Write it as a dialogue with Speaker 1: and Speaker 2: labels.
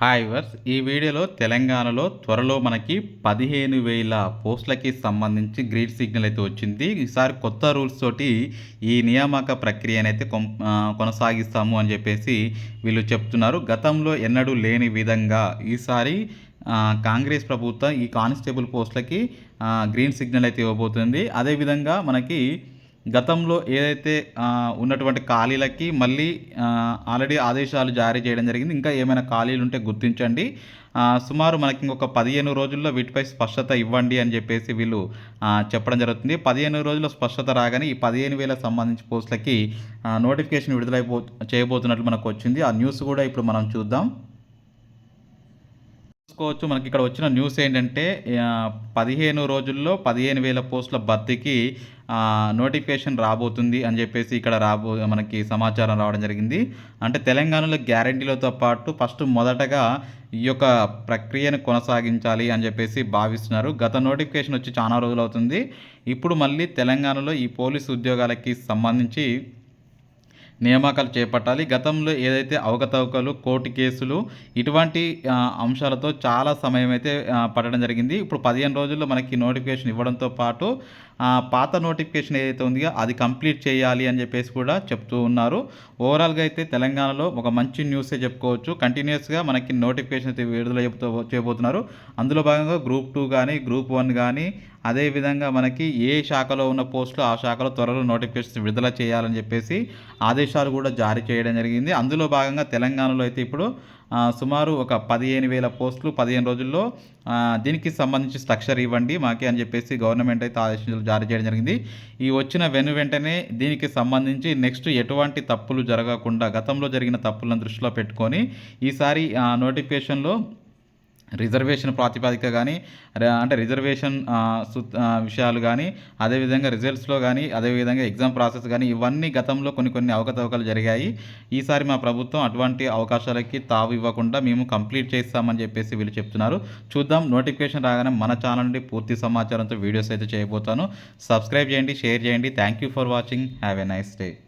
Speaker 1: Hi verse ఈ వీడియోలో తెలంగాణలో త్వరలో మనకి పదిహేను వేల పోస్టులకి సంబంధించి గ్రీన్ సిగ్నల్ అయితే వచ్చింది. ఈసారి కొత్త రూల్స్ తోటి ఈ నియామక ప్రక్రియనైతే కొం- కొనసాగిస్తాము అని చెప్పేసి వీళ్ళు చెప్తున్నారు. గతంలో ఎన్నడూ లేని విధంగా ఈసారి కాంగ్రెస్ ప్రభుత్వం ఈ కానిస్టేబుల్ పోస్టులకి గ్రీన్ సిగ్నల్ అయితే ఇవ్వబోతుంది. అదేవిధంగా మనకి గతంలో ఏదైతే ఉన్నటువంటి ఖాళీలకి మళ్ళీ ఆల్రెడీ ఆదేశాలు జారీ చేయడం జరిగింది. ఇంకా ఏమైనా ఖాళీలు ఉంటే గుర్తించండి. సుమారు మనకి ఇంకొక పదిహేను రోజుల్లో వీటిపై స్పష్టత ఇవ్వండి అని చెప్పేసి వీళ్ళు చెప్పడం జరుగుతుంది. పదిహేను రోజుల్లో స్పష్టత రాగానే ఈ పదిహేను వేల సంబంధించి పోస్టులకి నోటిఫికేషన్ విడుదలైపో చేయబోతున్నట్లు మనకు వచ్చింది. ఆ న్యూస్ కూడా ఇప్పుడు మనం చూద్దాం. చూసుకోవచ్చు మనకి ఇక్కడ వచ్చిన న్యూస్ ఏంటంటే పదిహేను రోజుల్లో పదిహేను వేల పోస్టుల భర్తీకి నోటిఫికేషన్ రాబోతుంది అని చెప్పేసి ఇక్కడ రాబో మనకి సమాచారం రావడం జరిగింది. అంటే తెలంగాణలో గ్యారంటీలతో పాటు ఫస్ట్ మొదటగా ఈ యొక్క ప్రక్రియను కొనసాగించాలి అని చెప్పేసి భావిస్తున్నారు. గత నోటిఫికేషన్ వచ్చి చాలా రోజులు అవుతుంది ఇప్పుడు మళ్ళీ తెలంగాణలో ఈ పోలీసు ఉద్యోగాలకి సంబంధించి నియామకాలు చేపట్టాలి. గతంలో ఏదైతే అవకతవకలు కోర్టు కేసులు ఇటువంటి అంశాలతో చాలా సమయం అయితే పట్టడం పడడం జరిగింది. ఇప్పుడు పదిహేను రోజుల్లో మనకి నోటిఫికేషన్ ఇవ్వడంతో పాటు పాత నోటిఫికేషన్ ఏదైతే ఉందో అది కంప్లీట్ చేయాలి అని చెప్పేసి కూడా చెప్తూ ఉన్నారు. ఓవరాల్గా అయితే తెలంగాణలో ఒక మంచి న్యూసే చెప్పుకోవచ్చు. కంటిన్యూస్గా మనకి నోటిఫికేషన్ అయితే విడుదల చెబుతూ చేయబోతున్నారు. అందులో భాగంగా గ్రూప్ టూ కానీ గ్రూప్ వన్ కానీ అదేవిధంగా మనకి ఏ శాఖలో ఉన్న పోస్టులు ఆ శాఖలో త్వరలో నోటిఫికేషన్ విడుదల చేయాలని చెప్పేసి ఆదేశాలు కూడా జారీ చేయడం జరిగింది. అందులో భాగంగా తెలంగాణలో అయితే ఇప్పుడు సుమారు ఒక పదిహేను వేల పోస్టులు పదిహేను రోజుల్లో దీనికి సంబంధించి స్ట్రక్చర్ ఇవ్వండి మాకే అని చెప్పేసి గవర్నమెంట్ అయితే ఆదేశాలు జారీ చేయడం జరిగింది. ఈ వచ్చిన వెను వెంటనే దీనికి సంబంధించి నెక్స్ట్ ఎటువంటి తప్పులు జరగకుండా గతంలో జరిగిన తప్పులను దృష్టిలో పెట్టుకొని ఈసారి నోటిఫికేషన్లో రిజర్వేషన్ ప్రాతిపదిక కానీ అంటే రిజర్వేషన్ విషయాలు కానీ అదేవిధంగా రిజల్ట్స్లో కానీ అదేవిధంగా ఎగ్జామ్ ప్రాసెస్ కానీ ఇవన్నీ గతంలో కొన్ని కొన్ని అవకతవకలు జరిగాయి. ఈసారి మా ప్రభుత్వం అటువంటి అవకాశాలకి తావు ఇవ్వకుండా మేము కంప్లీట్ చేస్తామని చెప్పేసి వీళ్ళు చెప్తున్నారు. చూద్దాం. నోటిఫికేషన్ రాగానే మన ఛానల్ నుండి పూర్తి సమాచారంతో వీడియోస్ అయితే చేయబోతాను. సబ్స్క్రైబ్ చేయండి షేర్ చేయండి. Thank you for watching have a nice day